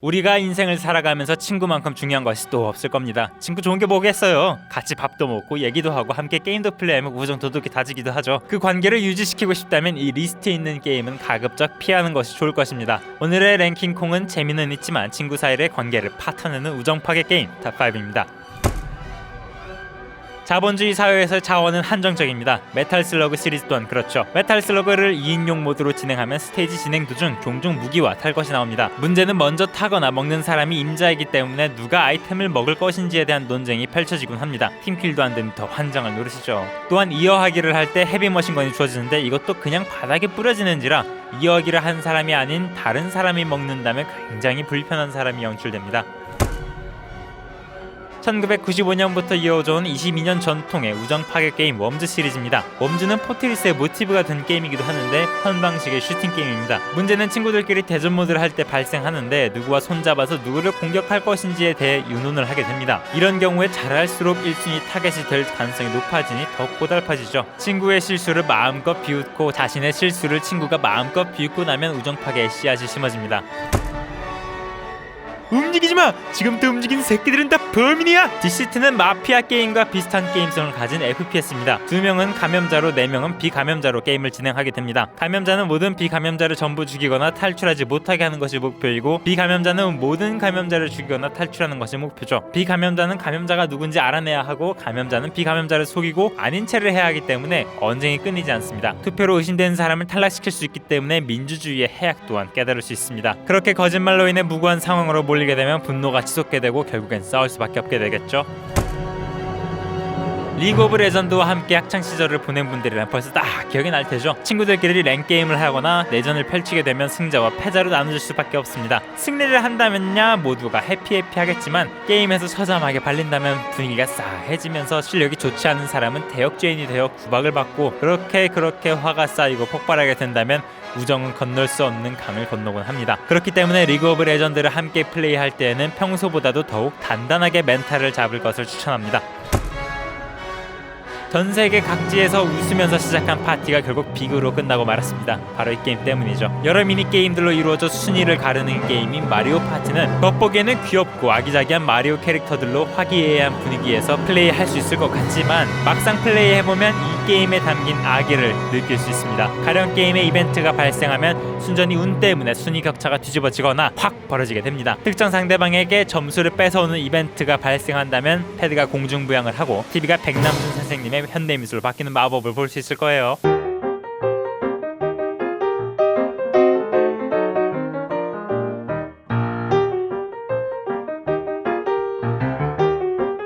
우리가 인생을 살아가면서 친구만큼 중요한 것이 또 없을 겁니다. 친구 좋은 게 뭐겠어요? 같이 밥도 먹고 얘기도 하고 함께 게임도 플레이하면 우정 도둑이 다지기도 하죠. 그 관계를 유지시키고 싶다면 이 리스트에 있는 게임은 가급적 피하는 것이 좋을 것입니다. 오늘의 랭킹 콩은 재미는 있지만 친구 사이의 관계를 파탄내는 우정 파괴 게임 탑5입니다. 자본주의 사회에서 자원은 한정적입니다. 메탈 슬러그 시리즈 또한 그렇죠. 메탈 슬러그를 2인용 모드로 진행하면 스테이지 진행 도중 종종 무기와 탈 것이 나옵니다. 문제는 먼저 타거나 먹는 사람이 임자이기 때문에 누가 아이템을 먹을 것인지에 대한 논쟁이 펼쳐지곤 합니다. 팀킬도 안 되는 더 환장을 노리시죠. 또한 이어하기를 할 때 헤비머신건이 주어지는데 이것도 그냥 바닥에 뿌려지는지라 이어하기를 한 사람이 아닌 다른 사람이 먹는다면 굉장히 불편한 사람이 연출됩니다. 1995년부터 이어져온 22년 전통의 우정 파괴 게임 웜즈 시리즈입니다. 웜즈는 포트리스의 모티브가 된 게임이기도 하는데 현 방식의 슈팅 게임입니다. 문제는 친구들끼리 대전 모드를 할 때 발생하는데 누구와 손잡아서 누구를 공격할 것인지에 대해 윤혼을 하게 됩니다. 이런 경우에 잘할수록 1순위 타겟이 될 가능성이 높아지니 더 고달파지죠. 친구의 실수를 마음껏 비웃고 자신의 실수를 친구가 마음껏 비웃고 나면 우정 파괴의 씨앗이 심어집니다. 움직이지 마! 지금부터 움직이는 새끼들은 다 범인이야! 디시트는 마피아 게임과 비슷한 게임성을 가진 FPS입니다. 두 명은 감염자로 네 명은 비감염자로 게임을 진행하게 됩니다. 감염자는 모든 비감염자를 전부 죽이거나 탈출하지 못하게 하는 것이 목표이고 비감염자는 모든 감염자를 죽이거나 탈출하는 것이 목표죠. 비감염자는 감염자가 누군지 알아내야 하고 감염자는 비감염자를 속이고 아닌 채를 해야 하기 때문에 언쟁이 끊이지 않습니다. 투표로 의심되는 사람을 탈락시킬 수 있기 때문에 민주주의의 해악 또한 깨달을 수 있습니다. 그렇게 거짓말로 인해 무고한 상황으로 몰리게 되면 분노가 치솟게 되고 결국엔 싸울 수밖에 없게 되겠죠. 리그 오브 레전드와 함께 학창 시절을 보낸 분들이란 벌써 딱 기억이 날 테죠. 친구들끼리 랭 게임을 하거나 내전을 펼치게 되면 승자와 패자로 나눠질 수밖에 없습니다. 승리를 한다면야 모두가 해피해피하겠지만 게임에서 처참하게 발린다면 분위기가 싸해지면서 실력이 좋지 않은 사람은 대역죄인이 되어 구박을 받고 그렇게 그렇게 화가 쌓이고 폭발하게 된다면 우정은 건널 수 없는 강을 건너곤 합니다. 그렇기 때문에 리그 오브 레전드를 함께 플레이할 때에는 평소보다도 더욱 단단하게 멘탈을 잡을 것을 추천합니다. 전 세계 각지에서 웃으면서 시작한 파티가 결국 비극으로 끝나고 말았습니다. 바로 이 게임 때문이죠. 여러 미니 게임들로 이루어져 순위를 가르는 게임인 마리오 파티는 겉보기에는 귀엽고 아기자기한 마리오 캐릭터들로 화기애애한 분위기에서 플레이할 수 있을 것 같지만 막상 플레이해보면 이 게임에 담긴 악의를 느낄 수 있습니다. 가령 게임의 이벤트가 발생하면 순전히 운 때문에 순위 격차가 뒤집어지거나 확 벌어지게 됩니다. 특정 상대방에게 점수를 뺏어오는 이벤트가 발생한다면 패드가 공중부양을 하고 TV가 백남준 선생님의 현대미술로 바뀌는 마법을 볼 수 있을 거예요.